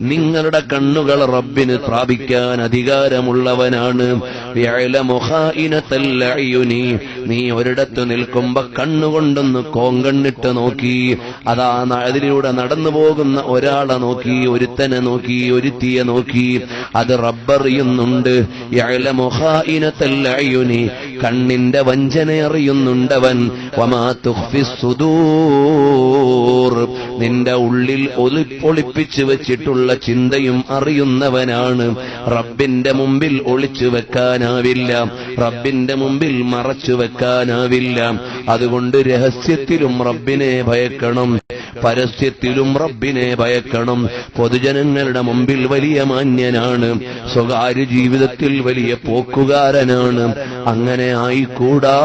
നിങ്ങളുടെ കണ്ണുകൾ റബ്ബിന് പ്രാപിക്കാൻ അധികാരമുള്ളവനാണ്. നീ ഒരിടത്ത് നിൽക്കുമ്പോ കണ്ണുകൊണ്ടൊന്ന് കോങ്കണ്ണിട്ട് നോക്കി. അതാ അതിലൂടെ നടന്നു പോകുന്ന ഒരാളെ നോക്കി ഒരുത്തനെ നോക്കി ഒരുത്തിയെ നോക്കി. അത് റബ്ബറിയുന്നുണ്ട്. കണ്ണിന്റെ വഞ്ചന അറിയുന്നുണ്ടവൻ നിന്റെ ഉള്ളിൽ ഒളിപ്പൊളിപ്പിച്ചു വെച്ചിട്ടുള്ള ചിന്തയും അറിയുന്നവനാണ്. റബ്ബിന്റെ മുമ്പിൽ ഒളിച്ചു വെക്കാനാവില്ല. റബ്ബിന്റെ മുമ്പിൽ മറച്ചു വെക്കാനാവില്ല. അതുകൊണ്ട് രഹസ്യത്തിലും റബ്ബിനെ ഭയക്കണം. പരസ്യത്തിലും റബ്ബിനെ ഭയക്കണം. പൊതുജനങ്ങളുടെ മുമ്പിൽ വലിയ മാന്യനാണ്. സ്വകാര്യ ജീവിതത്തിൽ വലിയ പോക്കുകാരനാണ്. അങ്ങനെ ആയിക്കൂടാ.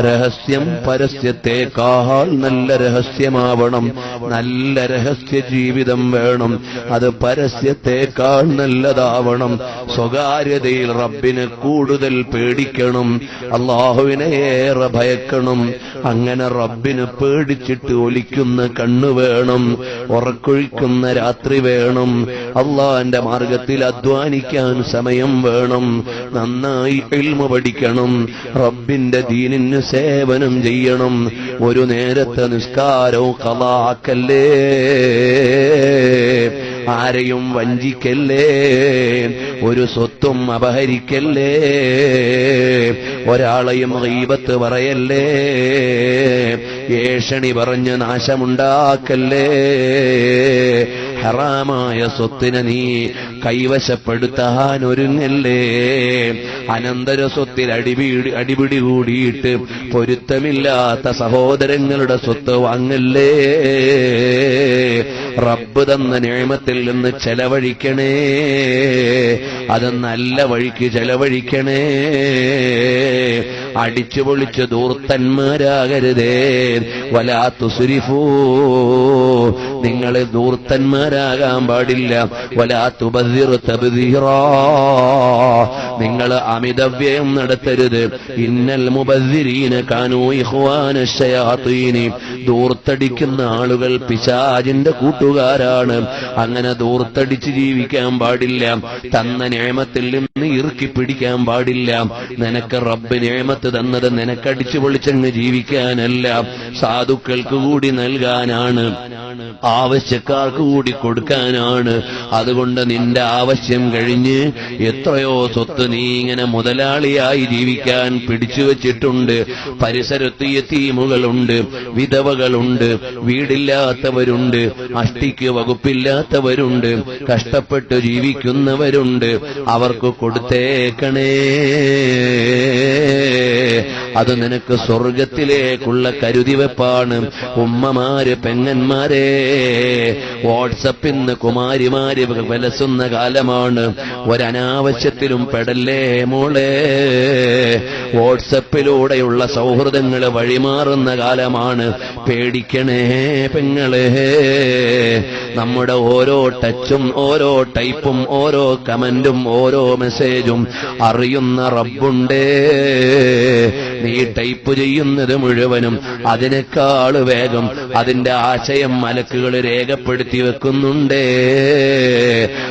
രഹസ്യം പരസ്യത്തെക്കാൾ നല്ല രഹസ്യമാവണം. നല്ല രഹസ്യ ജീവിതം വേണം. അത് പരസ്യത്തെക്കാൾ നല്ലതാവണം. സ്വകാര്യതയിൽ റബ്ബിനെ കൂടുതൽ പേടിക്കണം. അള്ളാഹുവിനെ ഏറെ ഭയക്കണം. അങ്ങനെ റബ്ബിനെ പേടിച്ചിട്ട് ഒലിക്കുന്ന കണ്ണു വേണം. ഉറക്കൊഴിക്കുന്ന രാത്രി വേണം. അള്ളാന്റെ മാർഗത്തിൽ അധ്വാനിക്കാൻ സമയം വേണം. നന്നായി എൽമ പഠിക്കണം. റബ്ബിന്റെ ദീനിന് സേവനം ചെയ്യണം. ഒരു നേരത്തെ നിസ്കാരവും കലാക്കല്ലേ? ആരെയും വഞ്ചിക്കല്ലേ? ഒരു സ്വത്തും അപഹരിക്കല്ലേ? ഒരാളെയും ഗീബത്ത് പറയല്ലേ? ഏഷണി പറഞ്ഞ് നാശമുണ്ടാക്കല്ലേ? ഹറാമായ സ്വത്തിനെ നീ കൈവശപ്പെടുത്താൻ ഒരുങ്ങല്ലേ അനന്തര സ്വത്തിൽ അടിപിടി അടിപിടി കൂടിയിട്ട് പൊരുത്തമില്ലാത്ത സഹോദരങ്ങളുടെ സ്വത്ത് വാങ്ങല്ലേ? റബ്ബ് തന്ന നിയമത്തിൽ നിന്ന് ചെലവഴിക്കണേ. അത് നല്ല വഴിക്ക് ചെലവഴിക്കണേ. അടിച്ചു പൊളിച്ച് ദൂർത്തന്മാരാകരുതേ. വലാത്തു സുരിഫൂ നിങ്ങൾ ദൂർത്തന്മാരാകാൻ പാടില്ല. വലാ നിങ്ങൾ അമിതവ്യയം നടത്തരുത്. ഇന്നൽ മുബദ്ദിരീന കാനൂ ഇഹ്വാന ദൂർത്തടിക്കുന്ന ആളുകൾ പിശാജിന്റെ കൂട്ടുകാരാണ്. അങ്ങനെ ദൂർത്തടിച്ച് ജീവിക്കാൻ പാടില്ല. തന്ന നിയമത്തിൽ നിന്ന് ഇറുക്കി പിടിക്കാൻ പാടില്ല. നിനക്ക് റബ്ബ് നിയമത്ത് തന്നത് നിനക്കടിച്ചു പൊളിച്ചങ്ങ് ജീവിക്കാനല്ല. സാധുക്കൾക്ക് കൂടി നൽകാനാണ്. ആവശ്യക്കാർക്ക് കൂടി കൊടുക്കാനാണ്. അതുകൊണ്ട് നിന്റെ ആവശ്യം കഴിഞ്ഞ് എത്രയോ സ്വത്ത് നീ ഇങ്ങനെ മുതലാളിയായി ജീവിക്കാൻ പിടിച്ചു വച്ചിട്ടുണ്ട്. പരിസരത്ത് എത്തീമുകളുണ്ട് വിധവകളുണ്ട് വീടില്ലാത്തവരുണ്ട് അഷ്ടിക്ക് വകുപ്പില്ലാത്തവരുണ്ട് കഷ്ടപ്പെട്ട് ജീവിക്കുന്നവരുണ്ട്. അവർക്ക് കൊടുത്തേക്കണേ. അത് നിനക്ക് സ്വർഗത്തിലേക്കുള്ള കരുതിവെപ്പാണ് ഉമ്മമാര് പെങ്ങന്മാരെ വാട്സപ്പിൽ നിന്ന് കുമാരിമാര് വലസുന്ന കാലമാണ്. ഒരനാവശ്യത്തിലും പെടല്ലേ മോളെ? വാട്സപ്പിലൂടെയുള്ള സൗഹൃദങ്ങൾ വഴിമാറുന്ന കാലമാണ്. പേടിക്കണേ പെങ്ങളെ. നമ്മുടെ ഓരോ ടച്ചും ഓരോ ടൈപ്പും ഓരോ കമന്റും ഓരോ മെസ്സേജും അറിയുന്ന റബ്ബുണ്ടേ. നീ ടൈപ്പ് ചെയ്യുന്നത് മുഴുവനും അതിനേക്കാൾ വേഗം അതിന്റെ ആശയം മലക്കുകൾ രേഖപ്പെടുത്തി വെക്കുന്നുണ്ടേ.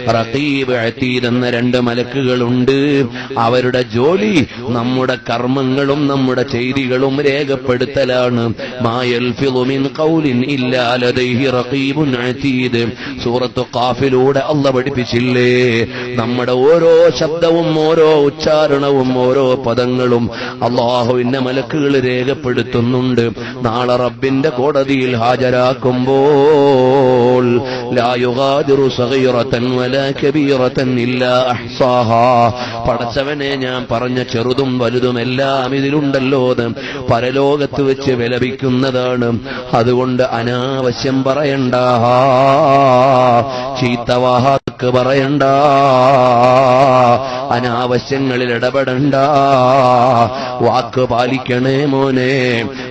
റഖീബ് എത്തിയിരുന്ന രണ്ട് മലക്കുകളുണ്ട്. അവരുടെ ജോലി നമ്മുടെ കർമ്മങ്ങളും നമ്മുടെ ചെയ്തികളും രേഖപ്പെടുത്തലാണ്. മായൽ റഖീബുൻ അതീദ്. അല്ല പഠിപ്പിച്ചില്ലേ? നമ്മുടെ ഓരോ ശബ്ദവും ഓരോ ഉച്ചാരണവും ഓരോ പദങ്ങളും അള്ളാഹുവിന്റെ മലക്കുകൾ രേഖപ്പെടുത്തുന്നുണ്ട്. നാളെ റബ്ബിന്റെ കോടതിയിൽ ഹാജരാക്കുമ്പോൾ പടച്ചവനെ ഞാൻ പറഞ്ഞ ചെറുതും വലുതും എല്ലാം ഇതിലുണ്ടല്ലോ പരലോകത്ത് വെച്ച് വിലപിക്കുന്നതാണ്. അതുകൊണ്ട് അനാവശ്യം പറയണ്ട. ചീത്തവാഹാക്ക് പറയണ്ട. അനാവശ്യങ്ങളിൽ ഇടപെടണ്ട. വാക്ക് പാലിക്കണേ മോനെ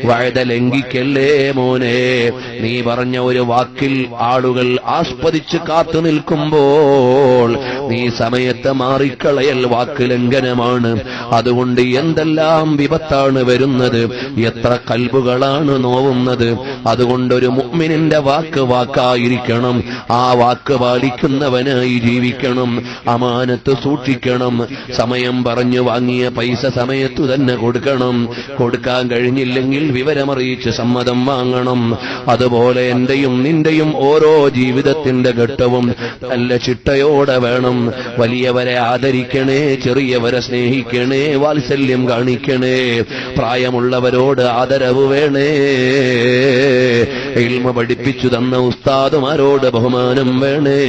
വഴുത ലംഘിക്കല്ലേ മോനെ. നീ പറഞ്ഞ ഒരു വാക്കിൽ ആളുകൾ ആസ്പദിച്ച് കാത്തു നിൽക്കുമ്പോൾ നീ സമയത്ത് മാറിക്കളയൽ വാക്ക് ലംഘനമാണ്. അതുകൊണ്ട് എന്തെല്ലാം വിപത്താണ് വരുന്നത്? എത്ര കൽബുകളാണ് നോവുന്നത്? അതുകൊണ്ടൊരു മുഅ്മിനിന്റെ വാക്ക് വാക്കായിരിക്കണം. ആ വാക്ക് പാലിക്കുന്നവനായി ജീവിക്കണം. അമാനത്ത് സൂക്ഷിക്കണം. സമയം പറഞ്ഞു വാങ്ങിയ പൈസ സമയത്തു തന്നെ കൊടുക്കണം. കൊടുക്കാൻ കഴിഞ്ഞില്ലെങ്കിൽ വിവരമറിയിച്ച് സമ്മതം വാങ്ങണം. അതുപോലെ എന്റെയും നിന്റെയും ഓരോ ജീവിതത്തിന്റെ ഘട്ടവും നല്ല ചിട്ടയോടെ വേണം. വലിയവരെ ആദരിക്കണേ ചെറിയവരെ സ്നേഹിക്കണേ വാത്സല്യം കാണിക്കണേ പ്രായമുള്ളവരോട് ആദരവ് വേണേ. ഇൽമ പഠിപ്പിച്ചു തന്ന ഉസ്താദുമാരോട് ബഹുമാനം വേണേ.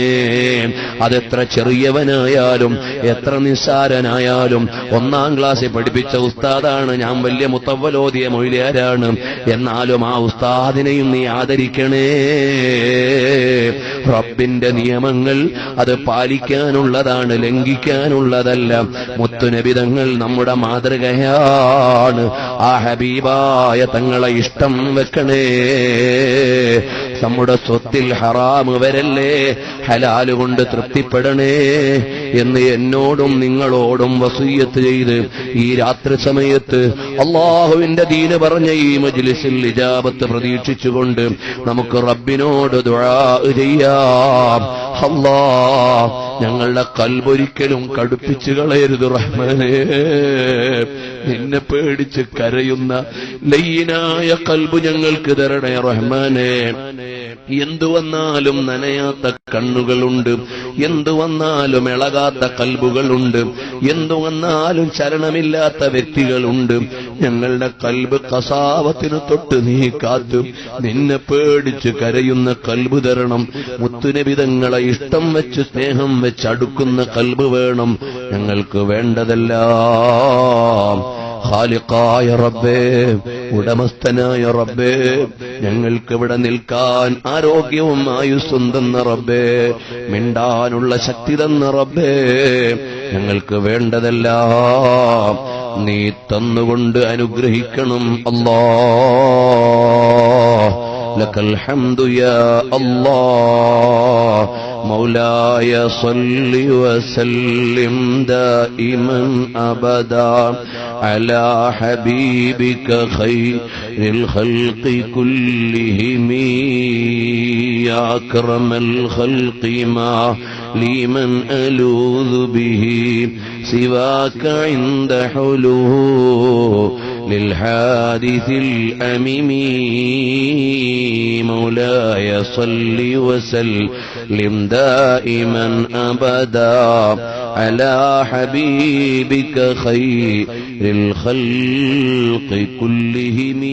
അതെത്ര ചെറിയവനായാലും എത്ര നിസ്സാരനായാലും ഒന്നാം ക്ലാസ്സിൽ പഠിപ്പിച്ച ഉസ്താദാണ്. ഞാൻ വലിയ മുത്തവലോദിയ മൊഴിയാരാണ് എന്നാലും ആ ഉസ്താദിനെയും നീ ആദരിക്കണേ. റബ്ബിന്റെ നിയമങ്ങൾ അത് പാലിക്കാനുള്ളതാണ് ലംഘിക്കാനുള്ളതല്ല. മുത്തുനബിതങ്ങൾ നമ്മുടെ മാതൃകയാണ്. ആ ഹബീബായ തങ്ങളെ ഇഷ്ടം വെക്കണേ. നമ്മുടെ സ്വത്തിൽ ഹറാമ് വരല്ലേ ഹലാൽ കൊണ്ട് തൃപ്തിപ്പെടണേ എന്ന് എന്നോടും നിങ്ങളോടും വസൂയത്ത് ചെയ്ത് ഈ രാത്രി സമയത്ത് അള്ളാഹുവിന്റെ ദീന് പറഞ്ഞ ഈ മജ്ലിസിൽ ഇജാബത്ത് പ്രതീക്ഷിച്ചുകൊണ്ട് നമുക്ക് റബ്ബിനോട് ദുആ ചെയ്യാം. അല്ലാ ഞങ്ങളുടെ കൽബൊരിക്കലും കടുപ്പിച്ചു കളയരുത് റഹ്മാനെ. നിന്നെ പേടിച്ച് കരയുന്ന ലയ്യനായ കൽബ് ഞങ്ങൾക്ക് തരണേ റഹ്മാനേ. എന്തു വന്നാലും നനയാത്ത കണ്ണുകളുണ്ട്. എന്തു വന്നാലും ഇളകാത്ത കൽബുകളുണ്ട്. എന്തു വന്നാലും ചരണമില്ലാത്ത വ്യക്തികളുണ്ട്. ഞങ്ങളുടെ കൽബ് കസാവത്തിന് തൊട്ട് നീ കാത്തു നിന്നെ പേടിച്ച് കരയുന്ന കൽബ് തരണം. മുത്തുനബിതങ്ങളെ ഇഷ്ടം വെച്ച് സ്നേഹം വെച്ച് അടുക്കുന്ന കൽബ് വേണം. ഞങ്ങൾക്ക് വേണ്ടതെല്ലാം ഖാലിഖായ റബ്ബേ ഉടമസ്ഥനായ റബ്ബേ ഞങ്ങൾക്ക് ഇവിടെ നിൽക്കാൻ ആരോഗ്യവും ആയുസ്സും തന്ന റബ്ബേ മിണ്ടാനുള്ള ശക്തി തന്ന റബ്ബേ ഞങ്ങൾക്ക് വേണ്ടതെല്ലാം നീ തന്നുകൊണ്ട് അനുഗ്രഹിക്കണം. അല്ലാ لك الحمد يا الله. مولاي صل وسلم دائما ابدا على حبيبك خير الخلق كلهم. يا أكرم الخلق ما لي من ألوذ به. سواك عند حلول للحادث الأمم مولاي صل وسلم دائما أبدا على حبيبك خير الخلق كلهم.